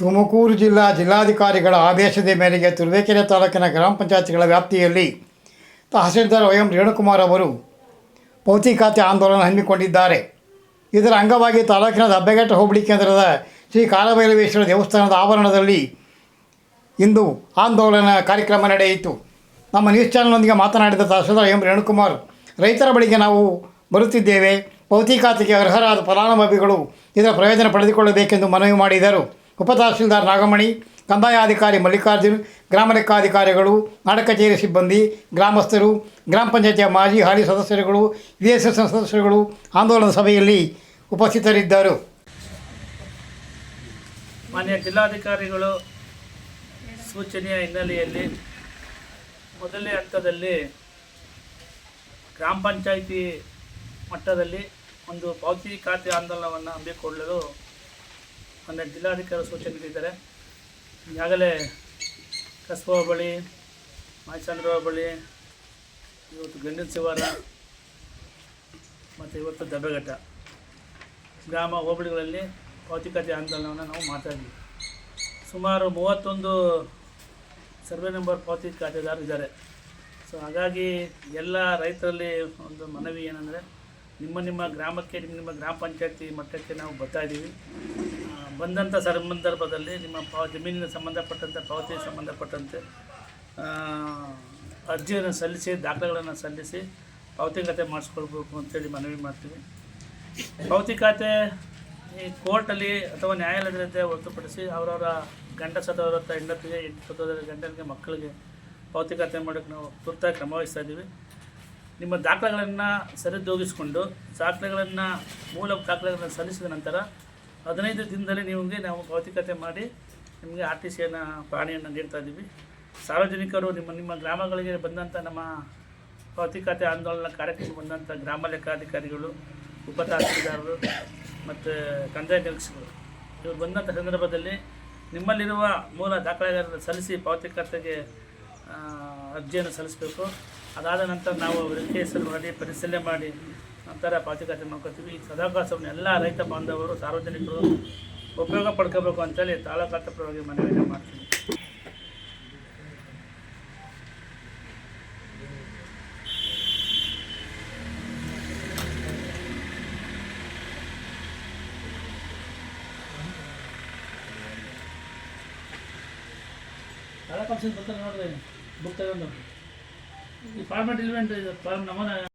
ತುಮಕೂರು ಜಿಲ್ಲಾ ಜಿಲ್ಲಾಧಿಕಾರಿಗಳ ಆದೇಶದ ಮೇರೆಗೆ ತುರುವೇಕೆರೆ ತಾಲೂಕಿನ ಗ್ರಾಮ ಪಂಚಾಯತ್ಗಳ ವ್ಯಾಪ್ತಿಯಲ್ಲಿ ತಹಸೀಲ್ದಾರ್ ವೈ ಎಂ ರೇಣುಕುಮಾರ್ ಅವರು ಭೌತಿಕಾತೆ ಆಂದೋಲನ ಹಮ್ಮಿಕೊಂಡಿದ್ದಾರೆ. ಇದರ ಅಂಗವಾಗಿ ತಾಲೂಕಿನ ದಬ್ಬೆಘಟ್ಟ ಹೋಬಳಿ ಕೇಂದ್ರದ ಶ್ರೀ ಕಾಲಭೈರವೇಶ್ವರ ದೇವಸ್ಥಾನದ ಆವರಣದಲ್ಲಿ ಇಂದು ಆಂದೋಲನ ಕಾರ್ಯಕ್ರಮ ನಡೆಯಿತು. ನಮ್ಮ ನ್ಯೂಸ್ ಚಾನಲ್ನೊಂದಿಗೆ ಮಾತನಾಡಿದ ತಹಸೀಲ್ದಾರ್ ಎಂ ರೇಣುಕುಮಾರ್, ರೈತರ ಬಳಿಗೆ ನಾವು ಬರುತ್ತಿದ್ದೇವೆ. ಭೌತಿಕಾತಿಗೆ ಅರ್ಹರಾದ ಫಲಾನುಭವಿಗಳು ಇದರ ಪ್ರಯೋಜನ ಪಡೆದುಕೊಳ್ಳಬೇಕೆಂದು ಮನವಿ ಮಾಡಿದರು. ಉಪ ತಹಸೀಲ್ದಾರ್ ನಾಗಮಣಿ ಕಂದಾಯ ಅಧಿಕಾರಿ ಮಲ್ಲಿಕಾರ್ಜುನ್, ಗ್ರಾಮ ಲೆಕ್ಕಾಧಿಕಾರಿಗಳು, ನಾಡ ಕಚೇರಿ ಸಿಬ್ಬಂದಿ, ಗ್ರಾಮಸ್ಥರು, ಗ್ರಾಮ ಪಂಚಾಯತಿಯ ಮಾಜಿ ಹಾಲಿ ಸದಸ್ಯರುಗಳು ವಿ ಎಸ್ ಸದಸ್ಯರುಗಳು ಆಂದೋಲನ ಸಭೆಯಲ್ಲಿ ಉಪಸ್ಥಿತರಿದ್ದರು. ಮಾನ್ಯ ಜಿಲ್ಲಾಧಿಕಾರಿಗಳು, ಸೂಚನೆಯ ಹಿನ್ನೆಲೆಯಲ್ಲಿ ಮೊದಲನೇ ಹಂತದಲ್ಲಿ ಗ್ರಾಮ ಪಂಚಾಯಿತಿ ಮಟ್ಟದಲ್ಲಿ ಒಂದು ಪಾವತಿ ಖಾತೆ ಆಂದೋಲನವನ್ನು ಹಮ್ಮಿಕೊಳ್ಳಲು ಮಾನ್ಯ ಜಿಲ್ಲಾಧಿಕಾರಿ ಸೂಚನೆ ನೀಡಿದ್ದಾರೆ. ಈಗಾಗಲೇ ಕಸ್ಬಾ ಬಳಿ ಮಾಯಚಂದ್ರ ಬಳಿ ಇವತ್ತು ಗಂಡಿನ ಶಿವಾರ ಮತ್ತು ಇವತ್ತು ದಬ್ಬೆಘಟ್ಟ ಗ್ರಾಮ ಹೋಬಳಿಗಳಲ್ಲಿ ಪೌತಿಕತೆ ಆಂದೋಲನವನ್ನು ನಾವು ಮಾತಾಡಿದ್ವಿ ಸುಮಾರು ಮೂವತ್ತೊಂದು ಸರ್ವೆ ನಂಬರ್ ಪಾವತಿ ಖಾತೆದಾರರು ಇದ್ದಾರೆ. ಸೊ ಹಾಗಾಗಿ ಎಲ್ಲ ರೈತರಲ್ಲಿ ಒಂದು ಮನವಿ ಏನಂದರೆ ನಿಮ್ಮ ನಿಮ್ಮ ಗ್ರಾಮಕ್ಕೆ ನಿಮ್ಮ ನಿಮ್ಮ ಗ್ರಾಮ ಪಂಚಾಯತಿ ಮಟ್ಟಕ್ಕೆ ನಾವು ಬರ್ತಾ ಇದ್ದೀವಿ. ಆ, ಬಂದಂಥ ಸಂದರ್ಭದಲ್ಲಿ ನಿಮ್ಮ ಪಾವ ಜಮೀನಿನ ಸಂಬಂಧಪಟ್ಟಂಥ ಪಾವತಿಗೆ ಸಂಬಂಧಪಟ್ಟಂತೆ ಅರ್ಜಿಯನ್ನು ಸಲ್ಲಿಸಿ, ದಾಖಲೆಗಳನ್ನು ಸಲ್ಲಿಸಿ ಪಾವತಿ ಖಾತೆ ಮಾಡಿಸ್ಕೊಳ್ಬೇಕು ಅಂತೇಳಿ ಮನವಿ ಮಾಡ್ತೀವಿ. ಪಾವತಿ ಖಾತೆ ಈ ಕೋರ್ಟಲ್ಲಿ ಅಥವಾ ನ್ಯಾಯಾಲಯದಲ್ಲಿ ಹೊರತುಪಡಿಸಿ ಅವರವರ ಗಂಡ ಹತ್ರ ಹೆಂಡತಿಗೆ, ಹೆಂಡತಿ ಸತ್ತೋದ್ರ ಗಂಡನಿಗೆ, ಮಕ್ಕಳಿಗೆ ಪಾವತಿ ಖಾತೆ ಮಾಡೋಕ್ಕೆ ನಾವು ತುರ್ತಾಗಿ ಕ್ರಮ ವಹಿಸ್ತಾ ಇದ್ದೀವಿ. ನಿಮ್ಮ ದಾಖಲೆಗಳನ್ನು ಸರಿದೋಗಿಸಿಕೊಂಡು ದಾಖಲೆಗಳನ್ನು, ಮೂಲ ದಾಖಲೆಗಳನ್ನು ಸಲ್ಲಿಸಿದ ನಂತರ ಹದಿನೈದು ದಿನದಲ್ಲಿ ನಿಮಗೆ ನಾವು ಖಾತೆ ಮಾಡಿ ನಿಮಗೆ ಆರ್ ಟಿ ಸಿಯನ್ನು ಪ್ರಾಣಿಯನ್ನು ನೀಡ್ತಾ ಇದ್ದೀವಿ. ಸಾರ್ವಜನಿಕರು ನಿಮ್ಮ ನಿಮ್ಮ ಗ್ರಾಮಗಳಿಗೆ ಬಂದಂಥ ನಮ್ಮ ಖಾತೆ ಆಂದೋಲನ ಕಾರ್ಯಕ್ರಮ ಬಂದಂಥ ಗ್ರಾಮ ಲೆಕ್ಕಾಧಿಕಾರಿಗಳು ಉಪ ತಹಸೀಲ್ದಾರರು ಮತ್ತು ಕಂದಾಯ ನಿರೀಕ್ಷಕರು. ಇವರು ಬಂದಂಥ ಸಂದರ್ಭದಲ್ಲಿ ನಿಮ್ಮಲ್ಲಿರುವ ಮೂಲ ದಾಖಲೆಗಳನ್ನು ಸಲ್ಲಿಸಿ ಪಾವತಿ ಖಾತೆಗೆ ಅರ್ಜಿಯನ್ನು ಸಲ್ಲಿಸಬೇಕು. ಅದಾದ ನಂತರ ನಾವು ಅವರಿಗೆ ಕೇಸನ್ನು ಮಾಡಿ ಪರಿಶೀಲನೆ ಮಾಡಿ ನಂತರ ಖಾತೆ ಮಾಡ್ಕೊತೀವಿ ಈ ಎಲ್ಲ ರೈತ ಬಾಂಧವರು, ಸಾರ್ವಜನಿಕರು ಉಪಯೋಗ ಪಡ್ಕೋಬೇಕು ಅಂತೇಳಿ ತಾಲೂಕಾತ ಪರವಾಗಿ ಮನವಿಯನ್ನು ಮಾಡ್ತೀನಿ. ತಾಲೂಕು ಬರ್ತಾರೆ ನೋಡ್ರಿ ಬುಕ್ ತಗೊಂಡು ಈ ಫಾರ್ಮೆಟ್ ಇಲ್ವೇನ್ರಿ ಫಾರ್ಮ್ ನಮೂನೆ